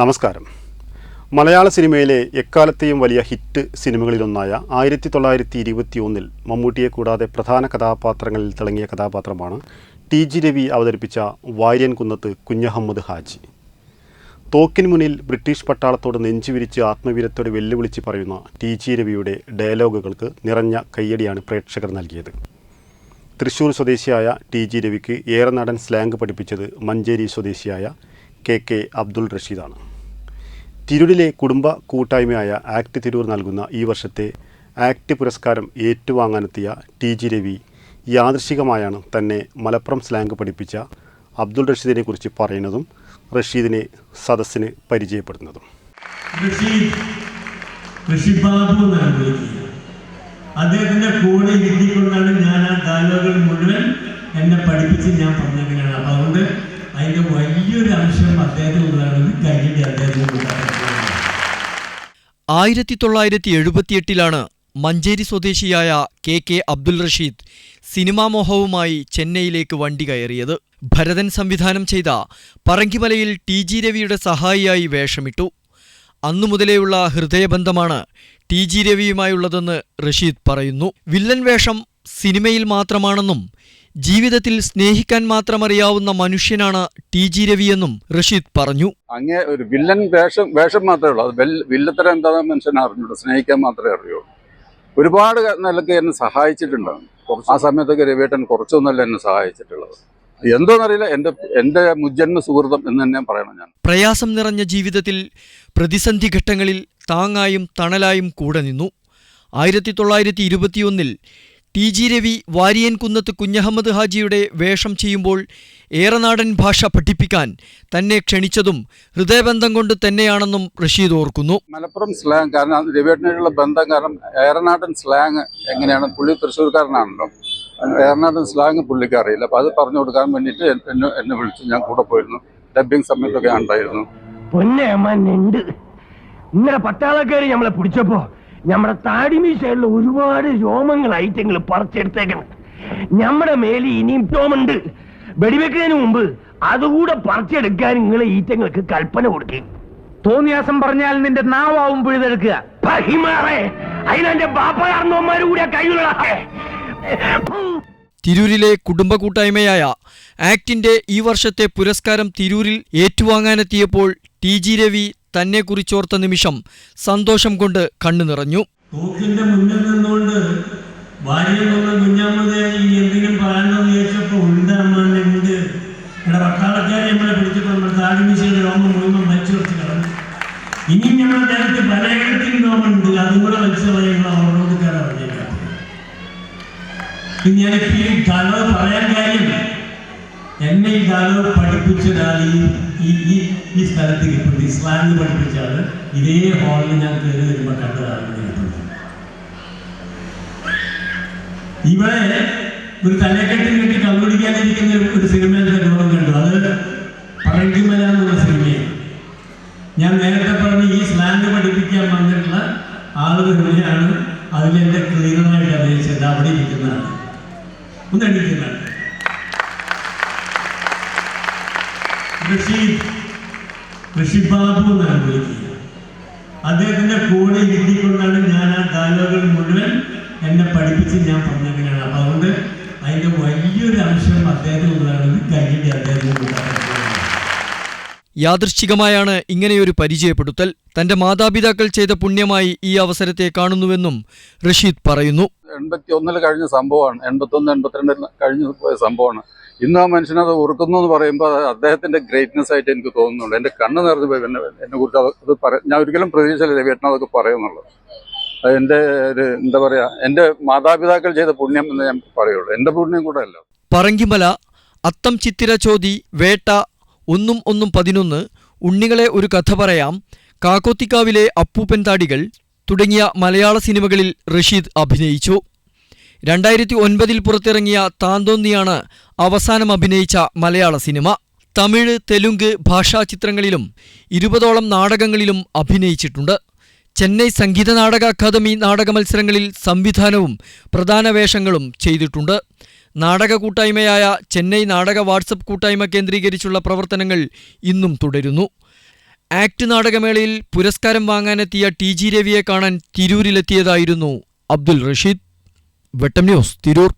നമസ്കാരം. മലയാള സിനിമയിലെ എക്കാലത്തെയും വലിയ ഹിറ്റ് സിനിമകളിലൊന്നായ ആയിരത്തി തൊള്ളായിരത്തി ഇരുപത്തി ഒന്നിൽ മമ്മൂട്ടിയെ കൂടാതെ പ്രധാന കഥാപാത്രങ്ങളിൽ തിളങ്ങിയ കഥാപാത്രമാണ് ടി ജി രവി അവതരിപ്പിച്ച വാര്യൻ കുന്നത്ത് കുഞ്ഞഹമ്മദ് ഹാജി. തോക്കിന് മുന്നിൽ ബ്രിട്ടീഷ് പട്ടാളത്തോട് നെഞ്ചുവിരിച്ച് ആത്മവീരത്തോട് വെല്ലുവിളിച്ച് പറയുന്ന ടി ജി രവിയുടെ ഡയലോഗുകൾക്ക് നിറഞ്ഞ കയ്യടിയാണ് പ്രേക്ഷകർ നൽകിയത്. തൃശൂർ സ്വദേശിയായ ടി ജി രവിക്ക് ഏറെ നടൻ സ്ലാങ് പഠിപ്പിച്ചത് മഞ്ചേരി സ്വദേശിയായ കെ കെ അബ്ദുൾ റഷീദാണ്. തിരൂരിലെ കുടുംബ കൂട്ടായ്മയായ ആക്ട് തിരൂർ നൽകുന്ന ഈ വർഷത്തെ ആക്ട് പുരസ്കാരം ഏറ്റുവാങ്ങാനെത്തിയ ടി ജി രവി യാദൃശികമായാണ് തന്നെ മലപ്പുറം സ്ലാങ് പഠിപ്പിച്ച അബ്ദുൾ റഷീദിനെ കുറിച്ച് പറയുന്നതും റഷീദിനെ സദസ്സിന് പരിചയപ്പെടുന്നതും. അദ്ദേഹത്തിന്റെ കൂടെ ഞാൻ ആ ഡയലോഗുകൾ മുഴുവൻ എന്നെ പഠിപ്പിച്ച് ഞാൻ അതുകൊണ്ട് വലിയൊരു അംശം അദ്ദേഹത്തിനുള്ളതാണ്. കഴിഞ്ഞിട്ട് ആയിരത്തി തൊള്ളായിരത്തി എഴുപത്തിയെട്ടിലാണ് മഞ്ചേരി സ്വദേശിയായ K K Abdul Rasheed cinema മോഹവുമായി ചെന്നൈയിലേക്ക് വണ്ടി കയറിയത്. ഭരതൻ സംവിധാനം ചെയ്ത പറങ്കിമലയിൽ ടി ജി രവിയുടെ സഹായിയായി വേഷമിട്ടു. അന്നു മുതലേയുള്ള ഹൃദയബന്ധമാണ് ടി ജി രവിയുമായുള്ളതെന്ന് റഷീദ് പറയുന്നു. വില്ലൻ വേഷം സിനിമയിൽ മാത്രമാണെന്നും ജീവിതത്തിൽ സ്നേഹിക്കാൻ മാത്രമറിയാവുന്ന മനുഷ്യനാണ് ടി ജി രവിയെന്നും റഷീദ് പറഞ്ഞു. അങ്ങേ ഒരു വില്ലൻ വേഷം വേഷം മാത്രമേ ഉള്ളൂ. അത് വില്ലത്തരം എന്താണെന്ന് മനുഷ്യനെ അറിഞ്ഞുള്ളൂ സ്നേഹിക്കാൻ മാത്രമേ അറിയുള്ളൂ. ഒരുപാട് നിലയ്ക്ക് എന്നെ സഹായിച്ചിട്ടുണ്ട്. ആ സമയത്തൊക്കെ രവിയേട്ടൻ കുറച്ചൊന്നല്ല എന്നെ സഹായിച്ചിട്ടുള്ളത്. എന്തോന്നറിയില്ല എന്റെ എന്റെ മുജ്ജന്മ സുഹൃതം എന്ന് തന്നെ പറയണം ഞാൻ. പ്രയാസം നിറഞ്ഞ ജീവിതത്തിൽ പ്രതിസന്ധി ഘട്ടങ്ങളിൽ താങ്ങായും തണലായും കൂടെ നിന്നു. ആയിരത്തി തൊള്ളായിരത്തി ഇരുപത്തിയൊന്നിൽ ടി ജി രവി വാരിയൻകുന്നത്ത് കുഞ്ഞഹമ്മദ് ഹാജിയുടെ വേഷം ചെയ്യുമ്പോൾ ഏറനാടൻ ഭാഷ പഠിപ്പിക്കാൻ തന്നെ ക്ഷണിച്ചതും ഹൃദയബന്ധം കൊണ്ട് തന്നെയാണെന്നും റഷീദ് ഓർക്കുന്നു. മലപ്പുറം സ്ലാങ് കാരണം രവിയേട്ടനായിട്ടുള്ള ബന്ധം കാരണം ഏറനാടൻ സ്ലാങ് എങ്ങനെയാണ്? പുള്ളി തൃശ്ശൂർക്കാരനാണല്ലോ. ഏറനാടൻ സ്ലാങ് പുള്ളിക്ക് അറിയില്ല. അപ്പോൾ അത് പറഞ്ഞു കൊടുക്കാൻ വേണ്ടിയിട്ട് എന്നെ എന്നെ വിളിച്ച് ഞാൻ കൂടെ പോയിരുന്നു. ഡബിങ് സമയത്തൊക്കെ ഉണ്ടായിരുന്നു. പൊന്നെ അമ്മന്നുണ്ട് ഇന്നലെ പട്ടാളക്കാര് നമ്മളെ പിടിച്ചപ്പോ നമ്മുടെ താടിമീശയിലുള്ള ഒരുപാട് രോമങ്ങൾ ഐറ്റങ്ങൾ പറിച്ചെടുത്തേക്കണം. നമ്മുടെ മേലിൽ ഇനിയും രോമുണ്ട് വെടിവെക്കുന്നതിന് മുമ്പ് അതുകൂടെ പറിച്ചെടുക്കാൻ നിങ്ങളെ ഈറ്റങ്ങൾക്ക് കൽപ്പന കൊടുക്കും. തോന്നിയാസം പറഞ്ഞാൽ നിന്റെ നാവാവും പിഴുതെടുക്കുക. അതിനെന്റെ ബാപ്പകാർന്നോന്മാര് കൂടെ കൈകളെ തിരൂരിലെ കുടുംബ കൂട്ടായ്മയായ ആക്ടിന്റെ ഈ വർഷത്തെ പുരസ്കാരം തിരൂരിൽ ഏറ്റുവാങ്ങാനെത്തിയപ്പോൾ ടി ജി രവി തന്നെക്കുറിച്ചോർത്ത നിമിഷം സന്തോഷം കൊണ്ട് കണ്ണു നിറഞ്ഞു. മുന്നിൽ നിന്നുകൊണ്ട് അതും പറയാൻ കാര്യം എന്നെ ഈ പഠിപ്പിച്ച ഈ ഈ ഈ സ്ഥലത്ത് കിട്ടുന്നത് ഇസ്ലാമിൽ പഠിപ്പിച്ച ആൾ ഇതേ ഹാളിൽ ഞാൻ കയറി വരുമ്പോൾ കണ്ടതാണ് കിട്ടുന്നത് ഇവിടെ ഒരു തലക്കെട്ടും കെട്ടി കണ്ടുപിടിക്കാനിരിക്കുന്ന ഒരു- സിനിമയുടെ രൂപം കണ്ടു. അത് പറങ്കിമല എന്നുള്ള സിനിമയാണ്. ഞാൻ നേരത്തെ പറഞ്ഞ ഈ സ്ലാങ് പഠിപ്പിക്കാൻ വന്നിട്ടുള്ള ആളുകൾ തന്നെയാണ് അതിലെന്റെ ക്ലീനറായിട്ട് അഭിനയിച്ചത്. അവിടെ ഇരിക്കുന്നതാണ്. ഒന്ന് എണ്ണിക്കുന്നതാണ് റഷീദ് റഷീദ് ബാബു എന്നാണ് വിളിക്കുക. അദ്ദേഹത്തിന്റെ കൂടെ ഇരുത്തിക്കൊണ്ടാണ് ഞാൻ ആ ഡയലോഗുകൾ മുഴുവൻ എന്നെ പഠിപ്പിച്ച് ഞാൻ പറഞ്ഞങ്ങനെയാണ് അപ്പൊ അതുകൊണ്ട് അതിന്റെ വലിയൊരു അംശം അദ്ദേഹത്തിനുള്ളതാണ്. കഴിഞ്ഞിട്ട് അദ്ദേഹത്തിന് യാദൃശ്ചികമായാണ് ഇങ്ങനെയൊരു പരിചയപ്പെടുത്തൽ. തന്റെ മാതാപിതാക്കൾ ചെയ്ത പുണ്യമായി ഈ അവസരത്തെ കാണുന്നുവെന്നും റഷീദ് പറയുന്നു. എൺപത്തി ഒന്നിൽ കഴിഞ്ഞ സംഭവമാണ്. എൺപത്തി ഒന്ന് എൺപത്തിരണ്ടിൽ കഴിഞ്ഞ പോയ സംഭവമാണ്. ഇന്ന് ആ മനുഷ്യനത് ഓർക്കുന്നു എന്ന് പറയുമ്പോൾ അദ്ദേഹത്തിന്റെ ഗ്രേറ്റ്നെസ് ആയിട്ട് എനിക്ക് തോന്നുന്നുള്ളൂ എന്റെ കണ്ണ് നിറഞ്ഞു പോയി. എന്നെ എന്നെ കുറിച്ച് അത് പറ ഞാൻ ഒരിക്കലും പ്രതീക്ഷയില്ല രവിയേട്ടൻ അതൊക്കെ പറയുന്നുള്ളൂ അത് എന്റെ ഒരു എന്താ പറയുക എന്റെ മാതാപിതാക്കൾ ചെയ്ത പുണ്യം എന്ന് ഞാൻ പറയുള്ളൂ. എന്റെ പുണ്യം കൂടെ അല്ല. പറങ്കിമല അത്തം ചിത്തിര ചോതി വേട്ട ഒന്നും ഒന്നും പതിനൊന്ന് ഉണ്ണികളെ ഒരു കഥ പറയാം കാക്കോത്തിക്കാവിലെ അപ്പൂപ്പൻ താടികൾ തുടങ്ങിയ മലയാള സിനിമകളിൽ റഷീദ് അഭിനയിച്ചു. രണ്ടായിരത്തി ഒൻപതിൽ പുറത്തിറങ്ങിയ താന്തോന്നിയാണ് അവസാനം അഭിനയിച്ച മലയാള സിനിമ. തമിഴ് തെലുങ്ക് ഭാഷാ ചിത്രങ്ങളിലും ഇരുപതോളം നാടകങ്ങളിലും അഭിനയിച്ചിട്ടുണ്ട്. ചെന്നൈ സംഗീത നാടക അക്കാദമി നാടക മത്സരങ്ങളിൽ സംവിധാനവും പ്രധാന വേഷങ്ങളും ചെയ്തിട്ടുണ്ട്. നാടക കൂട്ടായ്മയായ ചെന്നൈ നാടക വാട്സപ്പ് കൂട്ടായ്മ കേന്ദ്രീകരിച്ചുള്ള പ്രവർത്തനങ്ങൾ ഇന്നും തുടരുന്നു. ആക്ട് നാടകമേളയിൽ പുരസ്കാരം വാങ്ങാനെത്തിയ ടി ജി രവിയെ കാണാൻ തിരൂരിലെത്തിയതായിരുന്നു അബ്ദുൽ റഷീദ്. വെട്ടം ന്യൂസ് തിരൂർ